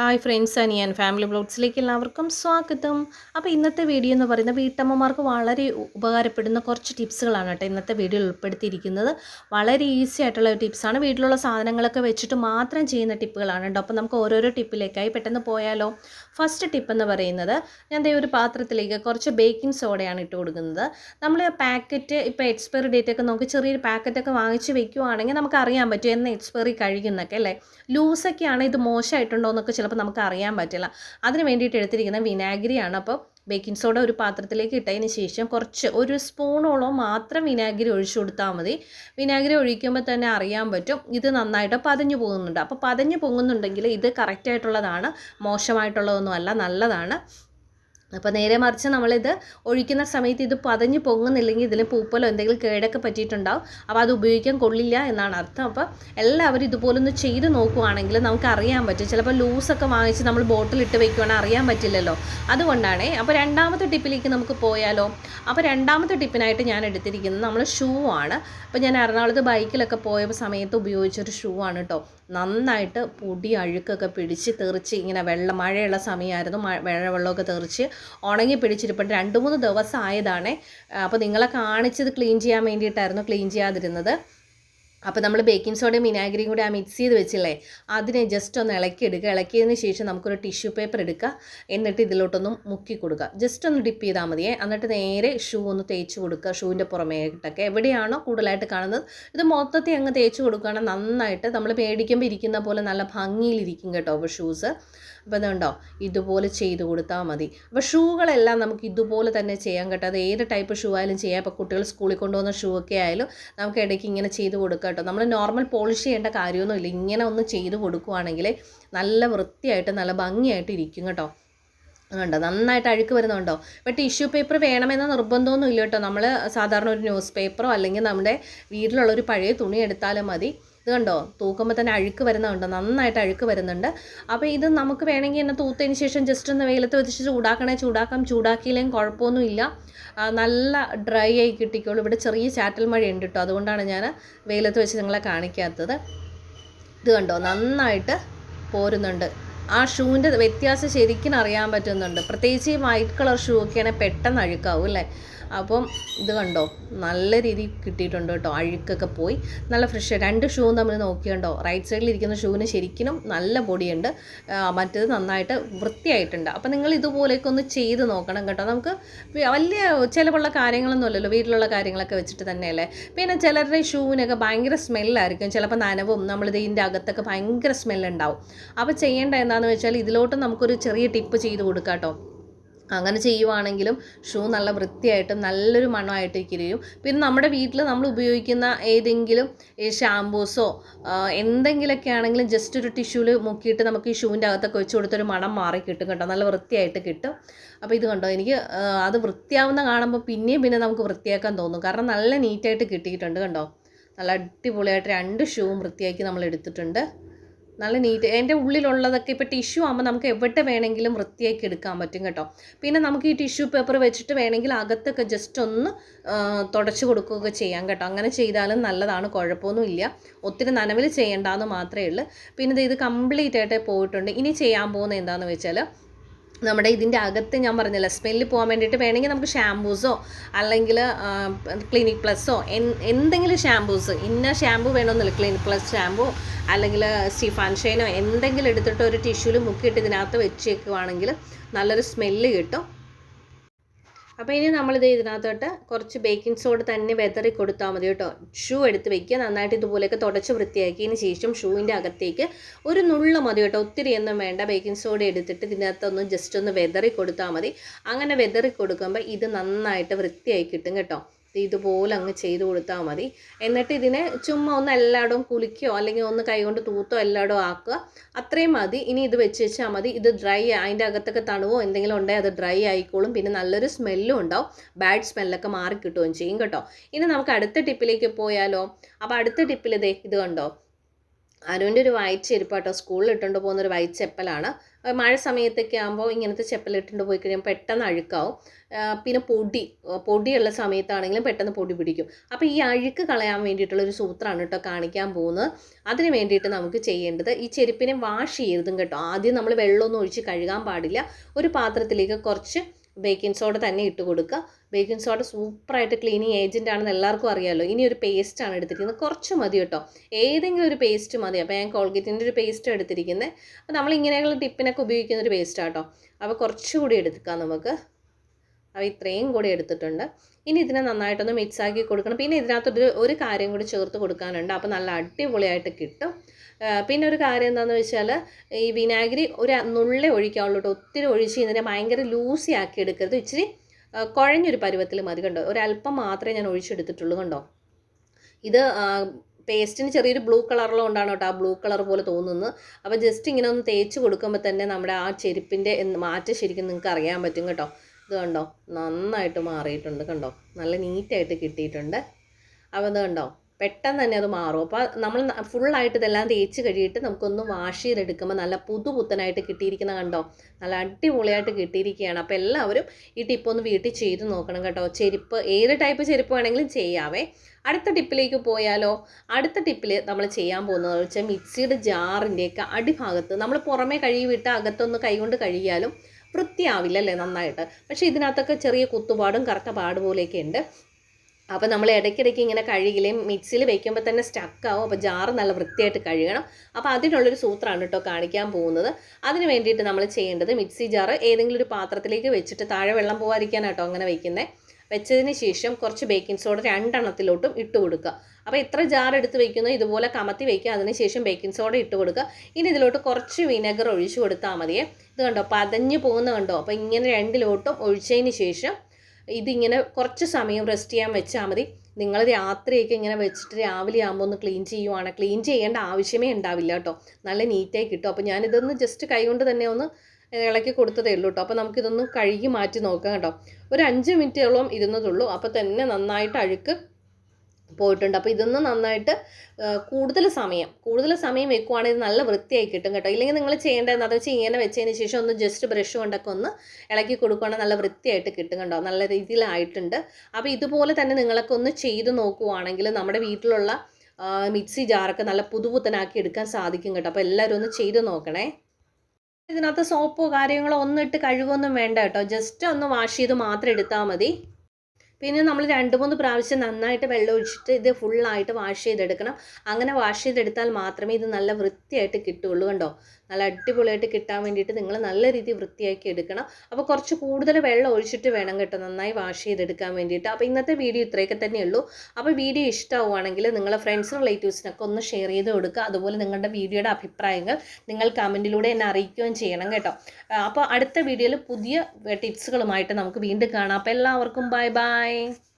Hi friends Aniyan family ബ്ലോഗ്സിലേക്ക് എല്ലാവർക്കും സ്വാഗതം. അപ്പോൾ ഇന്നത്തെ വീഡിയോ എന്ന് പറയുന്നത് വീട്ടമ്മമാർക്ക് വളരെ ഉപകാരപ്പെടുന്ന കുറച്ച് ടിപ്സുകളാണ് കേട്ടോ ഇന്നത്തെ വീഡിയോയിൽ ഉൾപ്പെടുത്തിയിരിക്കുന്നത്. വളരെ ഈസി ആയിട്ടുള്ള ഒരു ടിപ്സാണ് വീട്ടിലുള്ള സാധനങ്ങളൊക്കെ വെച്ചിട്ട് മാത്രം ചെയ്യുന്ന ടിപ്പുകളാണ് കേട്ടോ. അപ്പോൾ നമുക്ക് ഓരോരോ ടിപ്പിലേക്കായി പെട്ടെന്ന് പോയാലോ. ഫസ്റ്റ് ടിപ്പ് എന്ന് പറയുന്നത് ഞാൻ ദേ ഒരു പാത്രത്തിലേക്ക് കുറച്ച് ബേക്കിംഗ് സോഡയാണ് ഇട്ട് കൊടുക്കുന്നത്. നമ്മൾ പാക്കറ്റ് ഇപ്പോൾ എക്സ്പയറി ഡേറ്റ് ഒക്കെ നോക്കി ചെറിയൊരു പാക്കറ്റൊക്കെ വാങ്ങിച്ച് വെക്കുവാണെങ്കിൽ നമുക്ക് അറിയാൻ പറ്റും എന്ന് എക്സ്പയറി കഴിക്കുന്നൊക്കെ അല്ലേ? ലൂസൊക്കെയാണ് ഇത് മോശമായിട്ടുണ്ടോ എന്നൊക്കെ നമുക്ക് അറിയാൻ പറ്റില്ല. അതിന് വേണ്ടിയിട്ട് എടുത്തിരിക്കുന്ന വിനാഗിരിയാണ്. അപ്പോൾ ബേക്കിംഗ് സോഡ ഒരു പാത്രത്തിലേക്ക് ഇട്ടതിന് ശേഷം കുറച്ച് ഒരു സ്പൂണോളം മാത്രം വിനാഗിരി ഒഴിച്ചു കൊടുത്താൽ മതി. വിനാഗിരി ഒഴിക്കുമ്പോൾ തന്നെ അറിയാൻ പറ്റും ഇത് നന്നായിട്ട് പതഞ്ഞു പോകുന്നുണ്ട്. അപ്പോൾ പതഞ്ഞു പൊങ്ങുന്നുണ്ടെങ്കിൽ ഇത് കറക്റ്റായിട്ടുള്ളതാണ് മോശമായിട്ടുള്ളതൊന്നും അല്ല നല്ലതാണ്. അപ്പോൾ നേരെ മറിച്ച് നമ്മളിത് ഒഴിക്കുന്ന സമയത്ത് ഇത് പതഞ്ഞ് പൊങ്ങുന്നില്ലെങ്കിൽ ഇതിൽ പൂപ്പലോ എന്തെങ്കിലും കേടൊക്കെ പറ്റിയിട്ടുണ്ടാവും. അപ്പോൾ അത് ഉപയോഗിക്കാൻ കൊള്ളില്ല എന്നാണ് അർത്ഥം. അപ്പോൾ എല്ലാവരും ഇതുപോലൊന്ന് ചെയ്ത് നോക്കുവാണെങ്കിൽ നമുക്ക് അറിയാൻ പറ്റും. ചിലപ്പോൾ ലൂസൊക്കെ വാങ്ങിച്ച് നമ്മൾ ബോട്ടിൽ ഇട്ട് വെക്കുവാണെങ്കിൽ അറിയാൻ പറ്റില്ലല്ലോ. അതുകൊണ്ടാണ്. അപ്പോൾ രണ്ടാമത്തെ ടിപ്പിലേക്ക് നമുക്ക് പോയാലോ? അപ്പോൾ രണ്ടാമത്തെ ടിപ്പിനായിട്ട് ഞാൻ എടുത്തിരിക്കുന്നത് നമ്മൾ ഷൂ ആണ്. അപ്പോൾ ഞാൻ എറണാകുളത്ത് ബൈക്കിലൊക്കെ പോയ സമയത്ത് ഉപയോഗിച്ചൊരു ഷൂ ആണ് കേട്ടോ. നന്നായിട്ട് പൊടി അഴുക്കൊക്കെ പിടിച്ച് തെറിച്ച് ഇങ്ങനെ വെള്ളം മഴയുള്ള സമയമായിരുന്നു. വെള്ളമൊക്കെ തെറിച്ച് ഉണങ്ങി പിടിച്ചിരിപ്പുണ്ട്. രണ്ട് മൂന്ന് ദിവസം ആയതാണേ അപ്പോൾ നിങ്ങളെ കാണിച്ചത് ക്ലീൻ ചെയ്യാൻ വേണ്ടിയിട്ടായിരുന്നു. ക്ലീൻ ചെയ്യാതിരുന്നത്. അപ്പോൾ നമ്മൾ ബേക്കിംഗ് സോഡയും വിനാഗിരിയും കൂടി ആ മിക്സ് ചെയ്ത് വെച്ചില്ലേ അതിനെ ജസ്റ്റ് ഒന്ന് ഇളക്കി എടുക്കുക ഇളക്കിയതിന് ശേഷം നമുക്കൊരു ടിഷ്യൂ പേപ്പർ എടുക്കുക. എന്നിട്ട് ഇതിലോട്ടൊന്നും മുക്കി കൊടുക്കുക. ജസ്റ്റ് ഒന്ന് ഡിപ്പ് ചെയ്താൽ മതിയേ. എന്നിട്ട് നേരെ ഷൂ ഒന്ന് തേച്ച് കൊടുക്കുക. ഷൂവിന്റെ പുറമേട്ടൊക്കെ. എവിടെയാണോ കൂടുതലായിട്ട് കാണുന്നത്. ഇത് മൊത്തത്തിൽ അങ്ങ് തേച്ച് കൊടുക്കുകയാണെങ്കിൽ നന്നായിട്ട് നമ്മൾ മേടിക്കുമ്പോൾ ഇരിക്കുന്ന പോലെ നല്ല ഭംഗിയിലിരിക്കും കേട്ടോ ഷൂസ് അപ്പോൾ കണ്ടോ? ഇതുപോലെ ചെയ്ത് കൊടുത്താൽ മതി. അപ്പോൾ ഷൂകളെല്ലാം നമുക്ക് ഇതുപോലെ തന്നെ ചെയ്യാൻ കേട്ടോ. അത് ഏത് ടൈപ്പ് ഷൂ ആയാലും ചെയ്യാം. ഇപ്പോൾ കുട്ടികൾ സ്കൂളിൽ കൊണ്ടുപോകുന്ന ഷൂ ഒക്കെ ആയാലും നമുക്ക് ഇടയ്ക്ക് ഇങ്ങനെ ചെയ്ത് കൊടുക്കാം കേട്ടോ. നമ്മൾ നോർമൽ പോളിഷ് ചെയ്യേണ്ട കാര്യമൊന്നുമില്ല. ഇങ്ങനെ ഒന്ന് ചെയ്ത് കൊടുക്കുവാണെങ്കിൽ നല്ല വൃത്തിയായിട്ട് നല്ല ഭംഗിയായിട്ട് ഇരിക്കും കേട്ടോ. കണ്ടോ? നന്നായിട്ട് അഴുക്ക് വരുന്നുണ്ടോ ഇപ്പോൾ ടിഷ്യൂ പേപ്പർ വേണമെന്ന നിർബന്ധമൊന്നും ഇല്ല കേട്ടോ. നമ്മൾ സാധാരണ ഒരു ന്യൂസ് പേപ്പറോ അല്ലെങ്കിൽ നമ്മുടെ വീട്ടിലുള്ള ഒരു പഴയ തുണി എടുത്താലും മതി. ഇത് കണ്ടോ? തൂക്കുമ്പോൾ തന്നെ അഴുക്ക് വരുന്നുണ്ട് നന്നായിട്ട് അഴുക്ക് വരുന്നുണ്ട്. അപ്പോൾ ഇത് നമുക്ക് വേണമെങ്കിൽ എന്നെ തൂത്തതിന് ശേഷം ജസ്റ്റ് ഒന്ന് വെയിലത്ത് വെച്ച് ചൂടാക്കണേ ചൂടാക്കാം. ചൂടാക്കിയില്ലെങ്കിൽ കുഴപ്പമൊന്നുമില്ല നല്ല ഡ്രൈ ആയി കിട്ടിക്കോളൂ. ഇവിടെ ചെറിയ ചാറ്റൽ മഴ ഉണ്ട് കേട്ടോ അതുകൊണ്ടാണ് ഞാൻ വെയിലത്ത് വെച്ച് നിങ്ങളെ കാണിക്കാത്തത്. ഇത് കണ്ടോ? നന്നായിട്ട് പോരുന്നുണ്ട്. ആ ഷൂവിന്റെ വ്യത്യാസം ശരിക്കും അറിയാൻ പറ്റുന്നുണ്ട്. പ്രത്യേകിച്ച് ഈ വൈറ്റ് കളർ ഷൂ ഒക്കെയാണെങ്കിൽ പെട്ടെന്ന് അഴുക്കാവും അല്ലേ? അപ്പം ഇത് കണ്ടോ? നല്ല രീതിയിൽ കിട്ടിയിട്ടുണ്ട് കേട്ടോ. അഴുക്കൊക്കെ പോയി. നല്ല ഫ്രഷ് രണ്ട് ഷൂവും തമ്മിൽ നോക്കിയുണ്ടോ? റൈറ്റ് സൈഡിൽ ഇരിക്കുന്ന ഷൂവിന് ശരിക്കും നല്ല പൊടിയുണ്ട്. മറ്റേത് നന്നായിട്ട് വൃത്തിയായിട്ടുണ്ട്. അപ്പം നിങ്ങൾ ഇതുപോലെയൊക്കെ ഒന്ന് ചെയ്ത് നോക്കണം കേട്ടോ. നമുക്ക് വലിയ ചിലവുള്ള കാര്യങ്ങളൊന്നും അല്ലല്ലോ. വീട്ടിലുള്ള കാര്യങ്ങളൊക്കെ വെച്ചിട്ട് തന്നെയല്ലേ? പിന്നെ ചിലരുടെ ഷൂവിനൊക്കെ ഭയങ്കര സ്മെല്ലായിരിക്കും ചിലപ്പോൾ നനവും. നമ്മളിത് ഇതിന്റെ അകത്തൊക്കെ ഭയങ്കര സ്മെല്ലുണ്ടാവും അപ്പോൾ ചെയ്യേണ്ട എന്താണെന്ന് വെച്ചാൽ ഇതിലോട്ട് നമുക്കൊരു ചെറിയ ടിപ്പ് ചെയ്ത് കൊടുക്കാം കേട്ടോ. അങ്ങനെ ചെയ്യുവാണെങ്കിലും ഷൂ നല്ല വൃത്തിയായിട്ടും നല്ലൊരു മണമായിട്ട് ഇരിക്കും പിന്നെ നമ്മുടെ വീട്ടിൽ നമ്മൾ ഉപയോഗിക്കുന്ന ഏതെങ്കിലും ഈ ഷാംപൂസോ എന്തെങ്കിലുമൊക്കെ ആണെങ്കിലും ജസ്റ്റ് ഒരു ടിഷ്യൂവിൽ മുക്കിയിട്ട് നമുക്ക് ഈ ഷൂവിന്റെ അകത്തൊക്കെ വെച്ച് കൊടുത്തൊരു മണം മാറി കിട്ടും കേട്ടോ. നല്ല വൃത്തിയായിട്ട് കിട്ടും. അപ്പോൾ ഇത് കണ്ടോ എനിക്ക് അത് വൃത്തിയാവുന്ന കാണുമ്പോൾ പിന്നെയും പിന്നെ നമുക്ക് വൃത്തിയാക്കാൻ തോന്നും. കാരണം നല്ല നീറ്റായിട്ട് കിട്ടിയിട്ടുണ്ട് കണ്ടോ. നല്ല അടിപൊളിയായിട്ട് രണ്ട് ഷൂവും വൃത്തിയാക്കി നമ്മൾ എടുത്തിട്ടുണ്ട്. നല്ല നീറ്റ്. എന്റെ ഉള്ളിലുള്ളതൊക്കെ ഇപ്പോൾ ടിഷ്യൂ ആകുമ്പോൾ നമുക്ക് എവിടെ വേണമെങ്കിലും വൃത്തിയാക്കി എടുക്കാൻ പറ്റും കേട്ടോ. പിന്നെ നമുക്ക് ഈ ടിഷ്യൂ പേപ്പർ വെച്ചിട്ട് വേണമെങ്കിൽ അകത്തൊക്കെ ജസ്റ്റ് ഒന്ന് തുടച്ചു കൊടുക്കുകയൊക്കെ ചെയ്യാം കേട്ടോ. അങ്ങനെ ചെയ്താലും നല്ലതാണ് കുഴപ്പമൊന്നും ഇല്ല. ഒത്തിരി നനവിൽ ചെയ്യേണ്ടെന്ന് മാത്രമേ ഉള്ളൂ. പിന്നെ ഇത് കംപ്ലീറ്റ് ആയിട്ട് പോയിട്ടുണ്ട്. ഇനി ചെയ്യാൻ പോകുന്നത് എന്താണെന്ന് വെച്ചാൽ നമ്മുടെ ഇതിന്റെ അകത്ത് ഞാൻ പറഞ്ഞില്ല സ്മെല്ല് പോകാൻ വേണ്ടിയിട്ട് വേണമെങ്കിൽ നമുക്ക് ഷാംപൂസോ അല്ലെങ്കിൽ ക്ലിനിക് പ്ലസ്സോ എന്തെങ്കിലും ഷാംപൂസ് ഇന്ന ഷാമ്പൂ വേണമെന്നില്ല. ക്ലിനിക് പ്ലസ് ഷാമ്പൂ അല്ലെങ്കിൽ സ്റ്റീഫാൻ ഷൈനോ എന്തെങ്കിലും എടുത്തിട്ട് ഒരു ടിഷ്യൂൽ മുക്കിയിട്ട് ഇതിനകത്ത് വെച്ചേക്കുവാണെങ്കിൽ നല്ലൊരു സ്മെല്ല് കിട്ടും. അപ്പോൾ ഇനി നമ്മളിത് ഇതിനകത്തോട്ട് കുറച്ച് ബേക്കിംഗ് സോഡ തന്നെ വെതറി കൊടുത്താൽ മതി കേട്ടോ. ഷൂ എടുത്ത് വെക്കുക. നന്നായിട്ട് ഇതുപോലെയൊക്കെ തുടച്ച് വൃത്തിയാക്കിയതിന് ശേഷം ഷൂവിന്റെ അകത്തേക്ക് ഒരു നുള്ള മതി കേട്ടോ. ഒത്തിരി ഒന്നും വേണ്ട. ബേക്കിംഗ് സോഡ എടുത്തിട്ട് ഇതിനകത്തൊന്ന് ജസ്റ്റ് ഒന്ന് വെതറി കൊടുത്താൽ മതി. അങ്ങനെ വെതറി കൊടുക്കുമ്പോൾ ഇത് നന്നായിട്ട് വൃത്തിയായി കിട്ടും കേട്ടോ. ഇതുപോലെ അങ്ങ് ചെയ്ത് കൊടുത്താൽ മതി. എന്നിട്ട് ഇതിനെ ചുമ്മാ ഒന്ന് എല്ലായിടവും കുളിക്കുകയോ അല്ലെങ്കിൽ ഒന്ന് കൈകൊണ്ട് തൂത്തോ എല്ലായിടവും ആക്കുക. അത്രയും മതി. ഇനി ഇത് വെച്ച് വെച്ചാൽ മതി. ഇത് ഡ്രൈ അതിന്റെ അകത്തൊക്കെ തണുവോ എന്തെങ്കിലും ഉണ്ടെങ്കിൽ അത് ഡ്രൈ ആയിക്കോളും. പിന്നെ നല്ലൊരു സ്മെല്ലും ഉണ്ടാവും. ബാഡ് സ്മെല്ലൊക്കെ മാറി കിട്ടുകയും ചെയ്യും കേട്ടോ. ഇനി നമുക്ക് അടുത്ത ടിപ്പിലേക്ക് പോയാലോ? അപ്പോൾ അടുത്ത ടിപ്പിൽ ഇതേ ഇത് കണ്ടോ? അനുവിന്റെ ഒരു വൈറ്റ് ചെരുപ്പാട്ടോ സ്കൂളിൽ ഇട്ടുകൊണ്ട് പോകുന്ന ഒരു വൈറ്റ് ചെപ്പലാണ്. മഴ സമയത്തൊക്കെ ആകുമ്പോൾ ഇങ്ങനത്തെ ചെപ്പൽ ഇട്ടുകൊണ്ട് പോയി കഴിയുമ്പോൾ പെട്ടെന്ന് അഴുക്കാവും. പിന്നെ പൊടി പൊടിയുള്ള സമയത്താണെങ്കിലും പെട്ടെന്ന് പൊടി പിടിക്കും. അപ്പോൾ ഈ അഴുക്ക് കളയാൻ വേണ്ടിയിട്ടുള്ള ഒരു സൂത്രമാണ് കേട്ടോ കാണിക്കാൻ പോകുന്നത്. അതിന് വേണ്ടിയിട്ട് നമുക്ക് ചെയ്യേണ്ടത് ഈ ചെരുപ്പിനെ വാഷ് ചെയ്യരുതും കേട്ടോ. ആദ്യം നമ്മൾ വെള്ളമൊന്നും ഒഴിച്ച് കഴുകാൻ പാടില്ല. ഒരു പാത്രത്തിലേക്ക് കുറച്ച് ബേക്കിംഗ് സോഡ തന്നെ ഇട്ട് കൊടുക്കുക. ബേക്കിംഗ് സോഡ സൂപ്പറായിട്ട് ക്ലീനിങ് ഏജന്റ് ആണെന്ന് എല്ലാവർക്കും അറിയാമല്ലോ ഇനി ഒരു പേസ്റ്റ് ആണ് എടുത്തിരിക്കുന്നത്. കുറച്ച് മതി കേട്ടോ. ഏതെങ്കിലും ഒരു പേസ്റ്റ് മതി. അപ്പോൾ ഞാൻ കോൾഗേറ്റിന്റെ ഒരു പേസ്റ്റ് എടുത്തിരിക്കുന്നത് അപ്പോൾ നമ്മൾ ഇങ്ങനെയുള്ള ടിപ്പിനൊക്കെ ഉപയോഗിക്കുന്ന ഒരു പേസ്റ്റാണ് കേട്ടോ അപ്പോൾ കുറച്ചുകൂടി എടുക്കാം നമുക്ക്. അപ്പോൾ ഇത്രയും കൂടി എടുത്തിട്ടുണ്ട്. ഇനി ഇതിനെ നന്നായിട്ടൊന്ന് മിക്സ് ആക്കി കൊടുക്കണം. പിന്നെ ഇതിനകത്തൊരു ഒരു കാര്യം കൂടി ചേർത്ത് കൊടുക്കാനുണ്ട്. അപ്പോൾ നല്ല അടിപൊളിയായിട്ട് കിട്ടും. പിന്നെ ഒരു കാര്യം എന്താണെന്ന് വെച്ചാൽ ഈ വിനാഗിരി ഒരു നുള്ളെ ഒഴിക്കാവുള്ളൂ കേട്ടോ. ഒത്തിരി ഒഴിച്ച് ഇതിനെ ഭയങ്കര ലൂസി ആക്കി എടുക്കരുത്. ഇച്ചിരി കുഴഞ്ഞൊരു പരുവത്തിൽ മതി കണ്ടോ. ഒരല്പം മാത്രമേ ഞാൻ ഒഴിച്ചെടുത്തിട്ടുള്ളൂ കണ്ടോ. ഇത് പേസ്റ്റിന് ചെറിയൊരു ബ്ലൂ കളറിലുകൊണ്ടാണ് കേട്ടോ ആ ബ്ലൂ കളർ പോലെ തോന്നുന്നത്. അപ്പോൾ ജസ്റ്റ് ഇങ്ങനെ ഒന്ന് തേച്ച് കൊടുക്കുമ്പോൾ തന്നെ നമ്മുടെ ആ ചെരുപ്പിന്റെ മാറ്റം ശരിക്കും നിങ്ങൾക്ക് അറിയാൻ പറ്റും കേട്ടോ. ഇത് കണ്ടോ നന്നായിട്ട് മാറിയിട്ടുണ്ട് കണ്ടോ. നല്ല നീറ്റായിട്ട് കിട്ടിയിട്ടുണ്ട്. അപ്പോൾ ഇത് കണ്ടോ പെട്ടെന്ന് തന്നെ അത് മാറും. അപ്പോൾ നമ്മൾ ഫുള്ളായിട്ട് ഇതെല്ലാം തേച്ച് കഴിയിട്ട് നമുക്കൊന്ന് വാഷ് ചെയ്തെടുക്കുമ്പോൾ നല്ല പുതു പുത്തനായിട്ട് കിട്ടിയിരിക്കുന്ന കണ്ടോ? നല്ല അടിപൊളിയായിട്ട് കിട്ടിയിരിക്കുകയാണ്. അപ്പോൾ എല്ലാവരും ഈ ടിപ്പ് ഒന്ന് വീട്ടിൽ ചെയ്ത് നോക്കണം കേട്ടോ. ചെരുപ്പ് ഏത് ടൈപ്പ് ചെരുപ്പ് വേണമെങ്കിലും ചെയ്യാവേ. അടുത്ത ടിപ്പിലേക്ക് പോയാലോ? അടുത്ത ടിപ്പിൽ നമ്മൾ ചെയ്യാൻ പോകുന്നത് വെച്ചാൽ മിക്സിയുടെ ജാറിന്റെയൊക്കെ അടിഭാഗത്ത് നമ്മൾ പുറമേ കഴുകി വിട്ട് അകത്തൊന്ന് കൈകൊണ്ട് കഴുകിയാലും വൃത്തിയാവില്ല അല്ലേ നന്നായിട്ട്? പക്ഷേ ഇതിനകത്തൊക്കെ ചെറിയ കുത്തുപാടും കറുത്ത പാട് പോലെയൊക്കെ ഉണ്ട്. അപ്പോൾ നമ്മൾ ഇടയ്ക്കിടയ്ക്ക് ഇങ്ങനെ കഴുകിലേയും മിക്സിയിൽ വെക്കുമ്പോൾ തന്നെ സ്റ്റക്കാവും അപ്പോൾ ജാറ് നല്ല വൃത്തിയായിട്ട് കഴുകണം. അപ്പോൾ അതിനുള്ളൊരു സൂത്രമാണ് കേട്ടോ കാണിക്കാൻ പോകുന്നത്. അതിന് വേണ്ടിയിട്ട് നമ്മൾ ചെയ്യേണ്ടത് മിക്സി ജാറ് ഏതെങ്കിലും ഒരു പാത്രത്തിലേക്ക് വെച്ചിട്ട് താഴെ വെള്ളം പോകാതിരിക്കാനാട്ടോ അങ്ങനെ വയ്ക്കുന്നത് വെച്ചതിന് ശേഷം കുറച്ച് ബേക്കിംഗ് സോഡ രണ്ടെണ്ണത്തിലോട്ടും ഇട്ട് കൊടുക്കുക. അപ്പോൾ എത്ര ജാർ എടുത്ത് വെക്കുന്നോ ഇതുപോലെ കമത്തി വയ്ക്കുക അതിനുശേഷം ബേക്കിംഗ് സോഡ ഇട്ട് കൊടുക്കുക. ഇനി ഇതിലോട്ട് കുറച്ച് വിനെഗർ ഒഴിച്ചു കൊടുത്താൽ മതിയേ. ഇത് കണ്ടോ പതഞ്ഞ് പോകുന്ന കണ്ടോ? അപ്പോൾ ഇങ്ങനെ രണ്ടിലോട്ടും ഒഴിച്ചതിന് ശേഷം ഇതിങ്ങനെ കുറച്ച് സമയം റെസ്റ്റ് ചെയ്യാൻ വെച്ചാൽ മതി. നിങ്ങൾ രാത്രിയൊക്കെ ഇങ്ങനെ വെച്ചിട്ട് രാവിലെ ആകുമ്പോൾ ഒന്ന് ക്ലീൻ ചെയ്യുവാണ് ക്ലീൻ ചെയ്യേണ്ട ആവശ്യമേ ഉണ്ടാവില്ല കേട്ടോ. നല്ല നീറ്റായി കിട്ടും. അപ്പോൾ ഞാനിതൊന്ന് ജസ്റ്റ് കൈകൊണ്ട് തന്നെ ഒന്ന് ഇളക്കി കൊടുത്തതേ ഉള്ളൂ കേട്ടോ. അപ്പോൾ നമുക്കിതൊന്ന് കഴുകി മാറ്റി നോക്കാം കേട്ടോ. ഒരു അഞ്ച് മിനിറ്റോളം ഇരുന്നതുള്ളൂ. അപ്പോൾ തന്നെ നന്നായിട്ട് അഴുക്ക് പോയിട്ടുണ്ട്. അപ്പോൾ ഇതൊന്ന് നന്നായിട്ട് കൂടുതൽ സമയം കൂടുതൽ സമയം വെക്കുവാണെങ്കിൽ നല്ല വൃത്തിയായി കിട്ടും കേട്ടോ. ഇല്ലെങ്കിൽ നിങ്ങൾ ചെയ്യേണ്ടത് എന്താണെന്ന് വെച്ചാൽ ഇങ്ങനെ വെച്ചതിന് ശേഷം ഒന്ന് ജസ്റ്റ് ബ്രഷ് കൊണ്ടൊക്കെ ഒന്ന് ഇളക്കി കൊടുക്കുകയാണെങ്കിൽ നല്ല വൃത്തിയായിട്ട് കിട്ടും കേട്ടോ നല്ല രീതിയിലായിട്ടുണ്ട്. അപ്പോൾ ഇതുപോലെ തന്നെ നിങ്ങളൊക്കെ ഒന്ന് ചെയ്ത് നോക്കുവാണെങ്കിൽ നമ്മുടെ വീട്ടിലുള്ള മിക്സി ജാറൊക്കെ നല്ല പുതുപുത്തനാക്കി എടുക്കാൻ സാധിക്കും കേട്ടോ. അപ്പോൾ എല്ലാവരും ഒന്ന് ചെയ്ത് നോക്കണേ. ഇതിനകത്ത് സോപ്പോ കാര്യങ്ങളോ ഒന്നിട്ട് ഇട്ട് കഴുകൊന്നും വേണ്ട കേട്ടോ. ജസ്റ്റ് ഒന്ന് വാഷ് ചെയ്ത് മാത്രം എടുത്താൽ മതി. പിന്നെ നമ്മൾ രണ്ട് മൂന്ന് പ്രാവശ്യം നന്നായിട്ട് വെള്ളം ഒഴിച്ചിട്ട് ഇത് ഫുള്ളായിട്ട് വാഷ് ചെയ്തെടുക്കണം. അങ്ങനെ വാഷ് ചെയ്തെടുത്താൽ മാത്രമേ ഇത് നല്ല വൃത്തിയായിട്ട് കിട്ടുകയുള്ളൂ കണ്ടോ? നല്ല അടിപൊളിയായിട്ട് കിട്ടാൻ വേണ്ടിയിട്ട് നിങ്ങൾ നല്ല രീതിയിൽ വൃത്തിയാക്കി എടുക്കണം. അപ്പോൾ കുറച്ച് കൂടുതൽ വെള്ളം ഒഴിച്ചിട്ട് വേണം കേട്ടോ നന്നായി വാഷ് ചെയ്തെടുക്കാൻ വേണ്ടിയിട്ട്. അപ്പോൾ ഇന്നത്തെ വീഡിയോ ഇത്രയൊക്കെ തന്നെയുള്ളൂ അപ്പോൾ വീഡിയോ ഇഷ്ടമാവുകയാണെങ്കിൽ നിങ്ങളെ ഫ്രണ്ട്സ് റിലേറ്റീവ്സിനൊക്കെ ഒന്ന് ഷെയർ ചെയ്ത് കൊടുക്കുക. അതുപോലെ നിങ്ങളുടെ വീഡിയോയുടെ അഭിപ്രായങ്ങൾ നിങ്ങൾ കമന്റിലൂടെ എന്നെ അറിയിക്കുകയും ചെയ്യണം കേട്ടോ. അപ്പോൾ അടുത്ത വീഡിയോയിൽ പുതിയ ടിപ്സുകളുമായിട്ട് നമുക്ക് വീണ്ടും കാണാം. അപ്പോൾ എല്ലാവർക്കും ബൈ ബൈ